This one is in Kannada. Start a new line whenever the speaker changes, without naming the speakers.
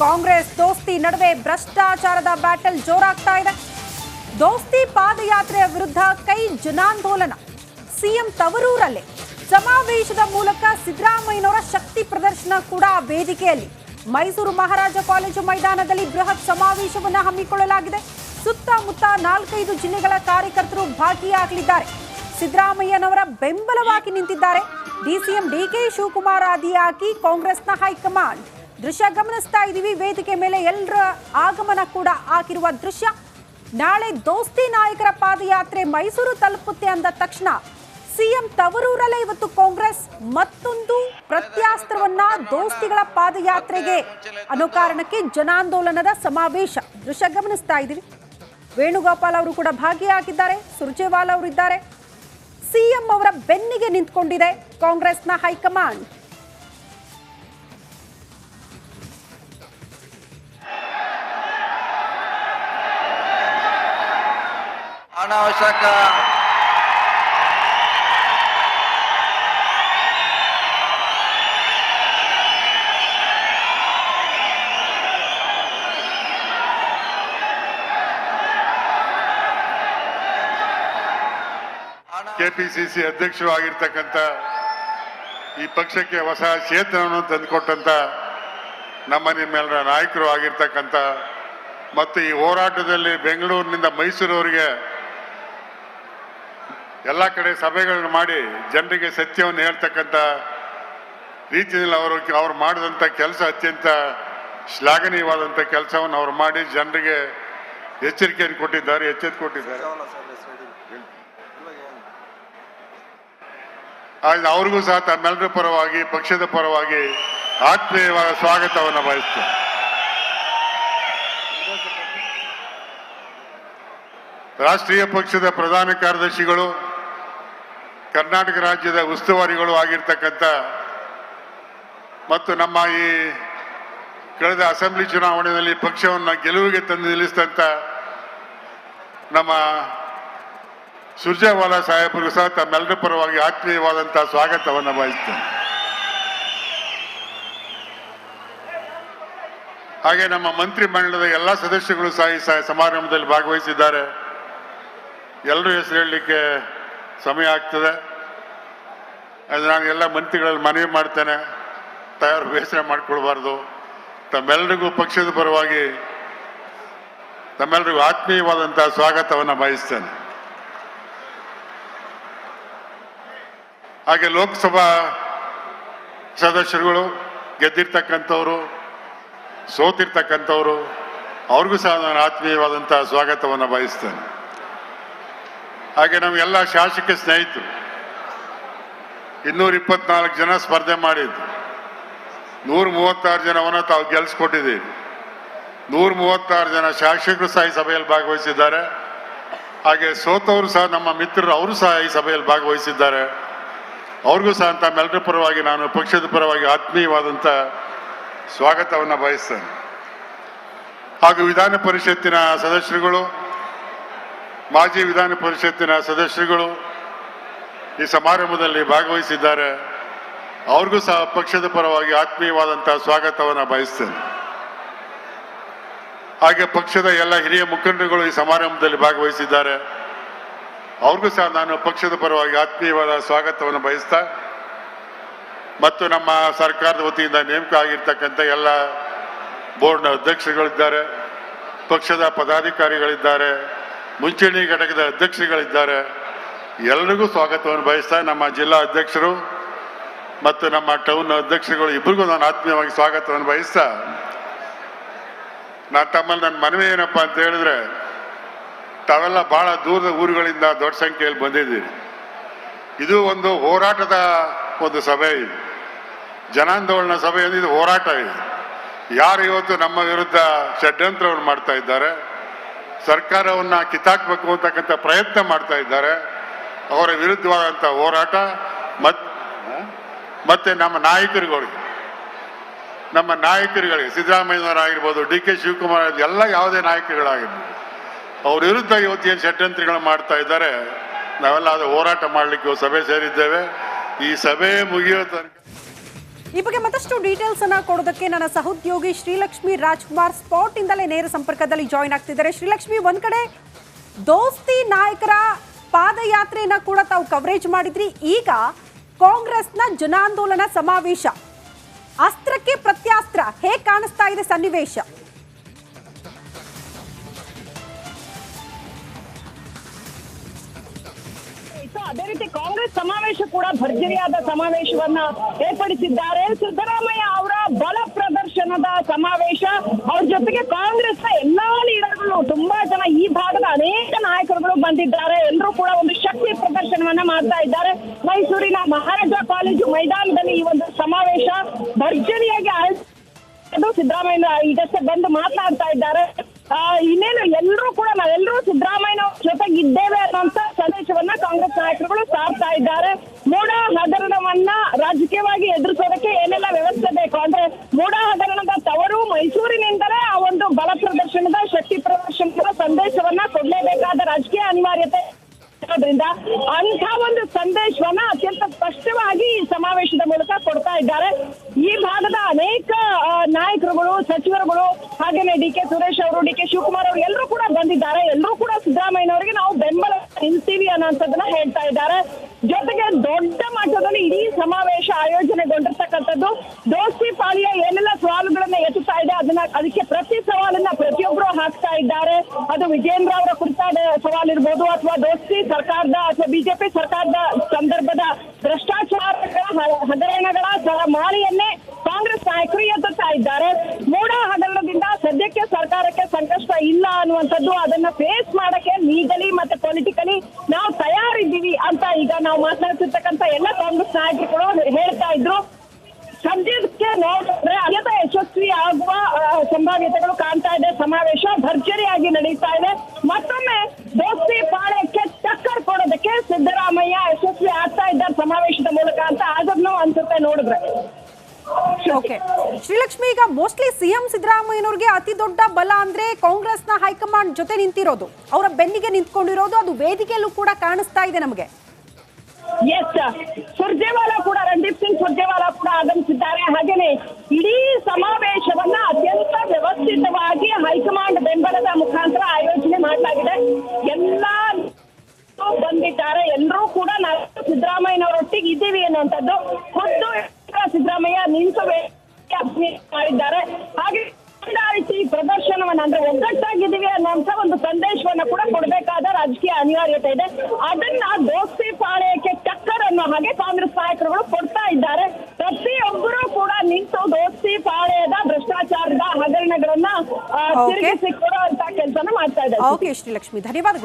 ಕಾಂಗ್ರೆಸ್ ದೋಸ್ತಿ ನಡುವೆ ಭ್ರಷ್ಟಾಚಾರದ ಬ್ಯಾಟಲ್ ಜೋರಾಗ್ತಾ ಇದೆ. ದೋಸ್ತಿ ಪಾದಯಾತ್ರೆಯ ವಿರುದ್ಧ ಕೈ ಜನಾಂದೋಲನ. ಸಿಎಂ ತವರೂರಲ್ಲೇ. ಸಮಾವೇಶದ ಮೂಲಕ ಸಿದ್ದರಾಮಯ್ಯನವರ ಶಕ್ತಿ ಪ್ರದರ್ಶನ ಕೂಡ ವೇದಿಕೆಯಲ್ಲಿ. ಮೈಸೂರು ಮಹಾರಾಜ ಕಾಲೇಜು ಮೈದಾನದಲ್ಲಿ ಬೃಹತ್ ಸಮಾವೇಶವನ್ನು ಹಮ್ಮಿಕೊಳ್ಳಲಾಗಿದೆ. ಸುತ್ತಮುತ್ತ ನಾಲ್ಕೈದು ಜಿಲ್ಲೆಗಳ ಕಾರ್ಯಕರ್ತರು ಭಾಗಿಯಾಗಲಿದ್ದಾರೆ. ಸಿದ್ದರಾಮಯ್ಯನವರ ಬೆಂಬಲವಾಗಿ ನಿಂತಿದ್ದಾರೆ. ಡಿಸಿಎಂ ಡಿಕೆ ಶಿವಕುಮಾರ್ ಆದಿಯಾಗಿ ಕಾಂಗ್ರೆಸ್ನ ಹೈಕಮಾಂಡ್. ದೃಶ್ಯ ಗಮನಿಸ್ತಾ ಇದ್ದೀವಿ. ವೇದಿಕೆ ಮೇಲೆ ಎಲ್ಲರ ಆಗಮನ ಕೂಡ ಆಗಿರುವ ದೃಶ್ಯ. ನಾಳೆ ದೋಸ್ತಿ ನಾಯಕರ ಪಾದಯಾತ್ರೆ ಮೈಸೂರು ತಲುಪುತ್ತೆ ಅಂದ ತಕ್ಷಣ ಸಿಎಂ ತವರೂರಲ್ಲೇ ಇವತ್ತು ಕಾಂಗ್ರೆಸ್ ಮತ್ತೊಂದು ಪ್ರತ್ಯಾಸ್ತ್ರವನ್ನ ದೋಸ್ತಿಗಳ ಪಾದಯಾತ್ರೆಗೆ ಅನ್ನೋ ಕಾರಣಕ್ಕೆ ಜನಾಂದೋಲನದ ಸಮಾವೇಶ. ದೃಶ್ಯ ಗಮನಿಸ್ತಾ ಇದ್ದೀವಿ. ವೇಣುಗೋಪಾಲ್ ಅವರು ಕೂಡ ಭಾಗಿಯಾಗಿದ್ದಾರೆ. ಸುರ್ಜೇವಾಲ್ ಅವರಿದ್ದಾರೆ. ಸಿಎಂ ಅವರ ಬೆನ್ನಿಗೆ ನಿಂತ್ಕೊಂಡಿದೆ ಕಾಂಗ್ರೆಸ್ನ ಹೈಕಮಾಂಡ್.
ಅನಾವಶ್ಯಕ.
ಕೆಪಿಸಿಸಿ ಅಧ್ಯಕ್ಷರು ಆಗಿರ್ತಕ್ಕಂಥ ಈ ಪಕ್ಷಕ್ಕೆ ಹೊಸ ಚೇತನವನ್ನು ತಂದುಕೊಟ್ಟಂತ ನಮ್ಮ ನಿಮ್ಮೆಲ್ಲರ ನಾಯಕರು ಆಗಿರ್ತಕ್ಕಂಥ ಮತ್ತು ಈ ಹೋರಾಟದಲ್ಲಿ ಬೆಂಗಳೂರಿನಿಂದ ಮೈಸೂರವರೆಗೆ ಎಲ್ಲ ಕಡೆ ಸಭೆಗಳನ್ನು ಮಾಡಿ ಜನರಿಗೆ ಸತ್ಯವನ್ನು ಹೇಳ್ತಕ್ಕಂಥ ರೀತಿಯಲ್ಲಿ ಅವರು ಅವ್ರು ಮಾಡಿದಂಥ ಕೆಲಸ ಅತ್ಯಂತ ಶ್ಲಾಘನೀಯವಾದಂಥ ಕೆಲಸವನ್ನು ಅವರು ಮಾಡಿ ಜನರಿಗೆ ಎಚ್ಚರಿಕೆಯನ್ನು ಕೊಟ್ಟಿದ್ದಾರೆ ಎಚ್ಚೆತ್ತು ಕೊಟ್ಟಿದ್ದಾರೆ. ಅವ್ರಿಗೂ ಸಹ ತಮ್ಮೆಲ್ಲರ ಪರವಾಗಿ ಪಕ್ಷದ ಪರವಾಗಿ ಆತ್ಮೀಯವಾದ ಸ್ವಾಗತವನ್ನು ಬಯಸ್ತೇನೆ. ರಾಷ್ಟ್ರೀಯ ಪಕ್ಷದ ಪ್ರಧಾನ ಕಾರ್ಯದರ್ಶಿಗಳು ಕರ್ನಾಟಕ ರಾಜ್ಯದ ಉಸ್ತುವಾರಿಗಳು ಆಗಿರ್ತಕ್ಕಂಥ ಮತ್ತು ನಮ್ಮ ಈ ಕಳೆದ ಅಸೆಂಬ್ಲಿ ಚುನಾವಣೆಯಲ್ಲಿ ಪಕ್ಷವನ್ನು ಗೆಲುವಿಗೆ ತಂದು ನಿಲ್ಲಿಸಿದಂಥ ನಮ್ಮ ಸುರ್ಜೇವಾಲಾ ಸಾಹೇಬರು ಸಹ ತಮ್ಮೆಲ್ಲರ ಪರವಾಗಿ ಆತ್ಮೀಯವಾದಂಥ ಸ್ವಾಗತವನ್ನು ಬಯಸ್ತೇನೆ. ಹಾಗೆ ನಮ್ಮ ಮಂತ್ರಿ ಮಂಡಲದ ಎಲ್ಲ ಸದಸ್ಯಗಳು ಸಹ ಈ ಸಮಾರಂಭದಲ್ಲಿ ಭಾಗವಹಿಸಿದ್ದಾರೆ. ಎಲ್ಲರೂ ಹೆಸರು ಹೇಳಲಿಕ್ಕೆ ಸಮಯ ಆಗ್ತದೆ. ಅದು ನಾನು ಎಲ್ಲ ಮಂತ್ರಿಗಳಲ್ಲಿ ಮನವಿ ಮಾಡ್ತೇನೆ. ತಯಾರು ಬೇಸರ ಮಾಡಿಕೊಳ್ಬಾರ್ದು. ತಮ್ಮೆಲ್ಲರಿಗೂ ಪಕ್ಷದ ಪರವಾಗಿ ತಮ್ಮೆಲ್ಲರಿಗೂ ಆತ್ಮೀಯವಾದಂತಹ ಸ್ವಾಗತವನ್ನು ಬಯಸ್ತೇನೆ. ಹಾಗೆ ಲೋಕಸಭಾ ಸದಸ್ಯರುಗಳು ಗೆದ್ದಿರ್ತಕ್ಕಂಥವ್ರು, ಸೋತಿರ್ತಕ್ಕಂಥವ್ರು, ಅವ್ರಿಗೂ ಸಹ ನಾನು ಆತ್ಮೀಯವಾದಂತಹ ಸ್ವಾಗತವನ್ನು ಬಯಸ್ತೇನೆ. ಹಾಗೆ ನಮಗೆಲ್ಲ ಶಾಸಕ ಸ್ನೇಹಿತರು. ಇನ್ನೂರ ಇಪ್ಪತ್ನಾಲ್ಕು ಜನ ಸ್ಪರ್ಧೆ ಮಾಡಿದ್ರು. ನೂರ ಮೂವತ್ತಾರು ಜನವನ್ನು ತಾವು ಗೆಲ್ಲಿಸ್ಕೊಟ್ಟಿದ್ದೀವಿ ನೂರ ಮೂವತ್ತಾರು ಜನ ಶಾಸಕರು ಸಹ ಈ ಸಭೆಯಲ್ಲಿ ಭಾಗವಹಿಸಿದ್ದಾರೆ. ಹಾಗೆ ಸೋತವರು ಸಹ ನಮ್ಮ ಮಿತ್ರರು ಅವರು ಸಹ ಈ ಸಭೆಯಲ್ಲಿ ಭಾಗವಹಿಸಿದ್ದಾರೆ. ಅವ್ರಿಗೂ ಸಹ ತಮ್ಮೆಲ್ಲರ ಪರವಾಗಿ ನಾನು ಪಕ್ಷದ ಪರವಾಗಿ ಆತ್ಮೀಯವಾದಂಥ ಸ್ವಾಗತವನ್ನು ಬಯಸ್ತೇನೆ. ಹಾಗೂ ವಿಧಾನ ಪರಿಷತ್ತಿನ ಸದಸ್ಯರುಗಳು ಮಾಜಿ ವಿಧಾನ ಪರಿಷತ್ತಿನ ಸದಸ್ಯರುಗಳು ಈ ಸಮಾರಂಭದಲ್ಲಿ ಭಾಗವಹಿಸಿದ್ದಾರೆ. ಅವ್ರಿಗೂ ಸಹ ಪಕ್ಷದ ಪರವಾಗಿ ಆತ್ಮೀಯವಾದಂತಹ ಸ್ವಾಗತವನ್ನು ಬಯಸ್ತೇನೆ. ಹಾಗೆ ಪಕ್ಷದ ಎಲ್ಲ ಹಿರಿಯ ಮುಖಂಡರುಗಳು ಈ ಸಮಾರಂಭದಲ್ಲಿ ಭಾಗವಹಿಸಿದ್ದಾರೆ. ಅವ್ರಿಗೂ ಸಹ ನಾನು ಪಕ್ಷದ ಪರವಾಗಿ ಆತ್ಮೀಯವಾದ ಸ್ವಾಗತವನ್ನು ಬಯಸ್ತಾ, ಮತ್ತು ನಮ್ಮ ಸರ್ಕಾರದ ವತಿಯಿಂದ ನೇಮಕ ಆಗಿರ್ತಕ್ಕಂಥ ಎಲ್ಲ ಬೋರ್ಡ್ನ ಅಧ್ಯಕ್ಷರುಗಳಿದ್ದಾರೆ, ಪಕ್ಷದ ಪದಾಧಿಕಾರಿಗಳಿದ್ದಾರೆ ಮುಂಚೂಣಿ ಘಟಕದ ಅಧ್ಯಕ್ಷರುಗಳಿದ್ದಾರೆ. ಎಲ್ರಿಗೂ ಸ್ವಾಗತವನ್ನು ಬಯಸ್ತಾ ನಮ್ಮ ಜಿಲ್ಲಾ ಅಧ್ಯಕ್ಷರು ಮತ್ತು ನಮ್ಮ ಟೌನ್ ಅಧ್ಯಕ್ಷರುಗಳು ಇಬ್ಬರಿಗೂ ನಾನು ಆತ್ಮೀಯವಾಗಿ ಸ್ವಾಗತವನ್ನು ಬಯಸ್ತಾ ನಾನು ತಮ್ಮಲ್ಲಿ ನನ್ನ ಮನವಿ ಏನಪ್ಪ ಅಂತ ಹೇಳಿದ್ರೆ, ತಾವೆಲ್ಲ ಬಹಳ ದೂರದ ಊರುಗಳಿಂದ ದೊಡ್ಡ ಸಂಖ್ಯೆಯಲ್ಲಿ ಬಂದಿದ್ದೀರಿ. ಇದು ಒಂದು ಹೋರಾಟದ ಒಂದು ಸಭೆ ಇದು. ಜನಾಂದೋಲನ ಸಭೆ ಇದು ಹೋರಾಟ ಇದು ಯಾರು ಇವತ್ತು ನಮ್ಮ ವಿರುದ್ಧ ಷಡ್ಯಂತ್ರವನ್ನು ಮಾಡ್ತಾ ಇದ್ದಾರೆ ಸರ್ಕಾರವನ್ನ ಕಿತ್ತಾಕ್ಬೇಕು ಅಂತಕ್ಕಂಥ ಪ್ರಯತ್ನ ಮಾಡ್ತಾ ಇದ್ದಾರೆ. ಅವರ ವಿರುದ್ಧವಾದಂಥ ಹೋರಾಟ ಮತ್ ಮತ್ತೆ ನಮ್ಮ ನಾಯಕರುಗಳಿಗೆ. ನಮ್ಮ ನಾಯಕರುಗಳಿಗೆ ಸಿದ್ದರಾಮಯ್ಯನವರಾಗಿರ್ಬೋದು ಡಿ ಕೆ ಶಿವಕುಮಾರ್ ಎಲ್ಲ ಯಾವುದೇ ನಾಯಕರುಗಳಾಗಿರ್ಬೋದು, ಅವ್ರ ವಿರುದ್ಧ ಇವತ್ತು ಏನು ಷಡ್ಯಂತ್ರಗಳು ಮಾಡ್ತಾ ಇದ್ದಾರೆ. ನಾವೆಲ್ಲ ಅದು ಹೋರಾಟ ಮಾಡಲಿಕ್ಕೆ ಸಭೆ ಸೇರಿದ್ದೇವೆ. ಈ ಸಭೆ ಮುಗಿಯೋ ತನಕ
ಈ ಬಗ್ಗೆ ಮತ್ತಷ್ಟು ಡೀಟೇಲ್ಸ್ ಅನ್ನ ಕೊಡೋದಕ್ಕೆ ನನ್ನ ಸಹೋದ್ಯೋಗಿ ಶ್ರೀಲಕ್ಷ್ಮಿ ರಾಜ್ಕುಮಾರ್ ಸ್ಪಾಟ್ ಇಂದಲೇ ನೇರ ಸಂಪರ್ಕದಲ್ಲಿ ಜಾಯಿನ್ ಆಗ್ತಿದ್ದಾರೆ. ಶ್ರೀಲಕ್ಷ್ಮಿ, ಒಂದ್ ಕಡೆ ದೋಸ್ತಿ ನಾಯಕರ ಪಾದಯಾತ್ರೆಯನ್ನ ಕೂಡ ತಾವು ಕವರೇಜ್ ಮಾಡಿದ್ರಿ. ಈಗ ಕಾಂಗ್ರೆಸ್ನ ಜನಾಂದೋಲನ ಸಮಾವೇಶ. ಅಸ್ತ್ರಕ್ಕೆ ಪ್ರತ್ಯಾಸ್ತ್ರ. ಹೇಗೆ ಕಾಣಿಸ್ತಾ ಇದೆ ಸನ್ನಿವೇಶ?
ಅದೇ ರೀತಿ ಕಾಂಗ್ರೆಸ್ ಸಮಾವೇಶ ಕೂಡ ಭರ್ಜರಿಯಾದ ಸಮಾವೇಶವನ್ನ ಏರ್ಪಡಿಸಿದ್ದಾರೆ. ಸಿದ್ದರಾಮಯ್ಯ ಅವರ ಬಲ ಪ್ರದರ್ಶನದ ಸಮಾವೇಶ, ಅವ್ರ ಜೊತೆಗೆ ಕಾಂಗ್ರೆಸ್ನ ಎಲ್ಲಾ ಲೀಡರ್ಗಳು, ತುಂಬಾ ಜನ ಈ ಭಾಗದ ಅನೇಕ ನಾಯಕರುಗಳು ಬಂದಿದ್ದಾರೆ. ಎಲ್ಲರೂ ಕೂಡ ಒಂದು ಶಕ್ತಿ ಪ್ರದರ್ಶನವನ್ನ ಮಾಡ್ತಾ ಇದ್ದಾರೆ. ಮೈಸೂರಿನ ಮಹಾರಾಜ ಕಾಲೇಜು ಮೈದಾನದಲ್ಲಿ ಈ ಒಂದು ಸಮಾವೇಶ ಭರ್ಜರಿಯಾಗಿ ಆಯೋಜಿಸಿದ್ದು ಸಿದ್ದರಾಮಯ್ಯ ಈಗಷ್ಟೇ ಬಂದು ಮಾತನಾಡ್ತಾ ಇದ್ದಾರೆ. ಇನ್ನೇನು ಎಲ್ಲರೂ ಕೂಡ ನಾವೆಲ್ಲರೂ ಸಿದ್ದರಾಮಯ್ಯ ಜೊತೆಗೆ ಇದ್ದೇವೆ ಅನ್ನುವಂತ ಸಂದೇಶವನ್ನ ಕಾಂಗ್ರೆಸ್ ನಾಯಕರುಗಳು ಸಾರ್ತಾ ಇದ್ದಾರೆ ಮೋಡ ಹಗರಣವನ್ನ ರಾಜಕೀಯವಾಗಿ ಎದುರಿಸೋದಕ್ಕೆ ಏನೆಲ್ಲ ವ್ಯವಸ್ಥೆ ಬೇಕು ಅಂದ್ರೆ ಮೋಡ ಹಗರಣದ ತವರು ಮೈಸೂರಿನಿಂದಲೇ ಆ ಒಂದು ಬಲ ಪ್ರದರ್ಶನದ ಶಕ್ತಿ ಪ್ರದರ್ಶನದ ಸಂದೇಶವನ್ನ ಕೊಡಲೇಬೇಕಾದ ರಾಜಕೀಯ ಅನಿವಾರ್ಯತೆ. ಅಂಥ ಒಂದು ಸಂದೇಶವನ್ನ ಅತ್ಯಂತ ಸ್ಪಷ್ಟವಾಗಿ ಈ ಸಮಾವೇಶದ ಮೂಲಕ ಕೊಡ್ತಾ ಇದ್ದಾರೆ. ಈ ಭಾಗದ ಅನೇಕ ನಾಯಕರುಗಳು, ಸಚಿವರುಗಳು, ಹಾಗೇನೆ ಡಿ ಕೆ ಸುರೇಶ್ ಅವರು, ಡಿ ಕೆ ಶಿವಕುಮಾರ್ ಅವರು ಎಲ್ಲರೂ ಕೂಡ ಬಂದಿದ್ದಾರೆ. ಎಲ್ಲರೂ ಕೂಡ ಸಿದ್ದರಾಮಯ್ಯನವರಿಗೆ ನಾವು ಬೆಂಬಲ ನಿಲ್ತೀವಿ ಅನ್ನೋಂಥದ್ದನ್ನ ಹೇಳ್ತಾ ಇದ್ದಾರೆ ಜೊತೆಗೆ ದೊಡ್ಡ ಮಟ್ಟದಲ್ಲಿ ಇಡೀ ಸಮಾವೇಶ ಆಯೋಜನೆಗೊಂಡಿರ್ತಕ್ಕಂಥದ್ದು ದೋಸ್ತಿ ಪಾಳಿಯ ಏನೆಲ್ಲ ಸವಾಲುಗಳನ್ನ ಎತ್ತುತ್ತಾ ಇದೆ ಅದನ್ನ ಅದಕ್ಕೆ ಪ್ರತಿ ಸವಾಲನ್ನ ಪ್ರತಿಯೊಬ್ಬರು ಹಾಕ್ತಾ ಇದ್ದಾರೆ ಅದು ವಿಜೇಂದ್ರ ಅವರ ಕುರಿತಾದ ಸವಾಲಿರ್ಬೋದು ಅಥವಾ ದೋಸ್ತಿ ಸರ್ಕಾರದ ಅಥವಾ ಬಿಜೆಪಿ ಸರ್ಕಾರದ ಸಂದರ್ಭದ ಭ್ರಷ್ಟಾಚಾರಗಳ ಹಗರಣಗಳ ಮಾಲೆಯನ್ನೇ ಕಾಂಗ್ರೆಸ್ ನಾಯಕರು ಎತ್ತುತ್ತಾ ಇದ್ದಾರೆ. ಮೂಡ ಹಗರಣದಿಂದ ಸದ್ಯಕ್ಕೆ ಸರ್ಕಾರಕ್ಕೆ ಸಂಕಷ್ಟ ಇಲ್ಲ ಅನ್ನುವಂಥದ್ದು ಅದನ್ನ ಫೇಸ್ ಮಾಡಕ್ಕೆ ಲೀಗಲಿ ಮತ್ತೆ ಪೊಲಿಟಿಕಲಿ ನಾವು ತಯಾರಿದ್ದೀವಿ ಅಂತ ಈಗ ನಾವು ಮಾತನಾಡ್ತಿರ್ತಕ್ಕಂಥ ಎಲ್ಲ ಕಾಂಗ್ರೆಸ್ ನಾಯಕರುಗಳು ಹೇಳ್ತಾ ಇದ್ರು. ಸದ್ಯಕ್ಕೆ ನೋಡಿದ್ರೆ ಅತ್ಯಂತ ಯಶಸ್ವಿ ಆಗುವ ಸಂಭಾವ್ಯತೆಗಳು ಕಾಣ್ತಾ ಇದೆ. ಸಮಾವೇಶ ಭರ್ಜರಿಯಾಗಿ ನಡೀತಾ ಇದೆ. ಮತ್ತೊಮ್ಮೆ ದೋಸ್ತಿ ಪಾಳ್ಯಕ್ಕೆ ಟಕ್ಕರ್ ಕೊಡೋದಕ್ಕೆ ಸಿದ್ದರಾಮಯ್ಯ ಯಶಸ್ವಿ ಆಗ್ತಾ ಇದ್ದಾರೆ ಸಮಾವೇಶದ ಮೂಲಕ ಅಂತ ಆದ್ರೂ ಅನ್ಸುತ್ತೆ ನೋಡಿದ್ರೆ.
ಓಕೆ. ಶ್ರೀಲಕ್ಷ್ಮಿ, ಈಗ ಮೋಸ್ಟ್ಲಿ ಸಿಎಂ ಸಿದ್ದರಾಮಯ್ಯನವ್ರಿಗೆ ಅತಿ ದೊಡ್ಡ ಬಲ ಅಂದ್ರೆ ಕಾಂಗ್ರೆಸ್ನ ಹೈಕಮಾಂಡ್ ಜೊತೆ ನಿಂತಿರೋದು. ಅವರ ಬೆನ್ನಿಗೆ ನಿಂತ್ಕೊಂಡಿರೋದು, ಅದು ವೇದಿಕೆಯಲ್ಲೂ ಕೂಡ ಕಾಣಿಸ್ತಾ ಇದೆ ನಮಗೆ.
ಎಸ್ ಸುರ್ಜೇವಾಲ ಕೂಡ ರಣದೀಪ್ ಸಿಂಗ್ ಸುರ್ಜೇವಾಲ ಕೂಡ ಆಗಮಿಸಿದ್ದಾರೆ. ಹಾಗೇನೆ ಇಡೀ ಸಮಾವೇಶವನ್ನ ಅತ್ಯಂತ ವ್ಯವಸ್ಥಿತವಾಗಿ ಹೈಕಮಾಂಡ್ ಬೆಂಬಲದ ಮುಖಾಂತರ ಆಯೋಜನೆ ಮಾಡಲಾಗಿದೆ. ಎಲ್ಲ ಬಂದಿದ್ದಾರೆ. ಎಲ್ಲರೂ ಕೂಡ ನಾವು ಸಿದ್ದರಾಮಯ್ಯನವರೊಟ್ಟಿಗೆ ಇದ್ದೀವಿ ಅನ್ನುವಂಥದ್ದು. ಖುದ್ದು ಸಿದ್ದರಾಮಯ್ಯ ಅಭಿನಯ ಮಾಡಿದ್ದಾರೆ. ಹಾಗೆ ಪ್ರದರ್ಶನವನ್ನ ಅಂದ್ರೆ ಒಗ್ಗಟ್ಟಾಗಿದ್ದೀವಿ ಅನ್ನುವಂತ ಒಂದು ಸಂದೇಶವನ್ನ ಕೂಡ ಕೊಡಬೇಕಾದ ರಾಜಕೀಯ ಅನಿವಾರ್ಯತೆ ಇದೆ. ಅದನ್ನ ದೋಸ್ತಿ ಟಕ್ಕರ್ ಅನ್ನೋ ಹಾಗೆ ಕಾಂಗ್ರೆಸ್ ನಾಯಕರುಗಳು ಕೊಡ್ತಾ ಇದ್ದಾರೆ. ಪ್ರತಿಯೊಬ್ಬರು ಕೂಡ ನಿಂತು ದೋಸ್ತಿ ಪಾಳೆಯದ ಭ್ರಷ್ಟಾಚಾರದ ಹಗರಣಗಳನ್ನ. ತಿರುಗಿಸಿ ಕೊಡುವಂತ ಕೆಲಸನ ಮಾಡ್ತಾ ಇದ್ದಾರೆ.
ಓಕೆ ಶ್ರೀಲಕ್ಷ್ಮಿ. ಧನ್ಯವಾದಗಳು.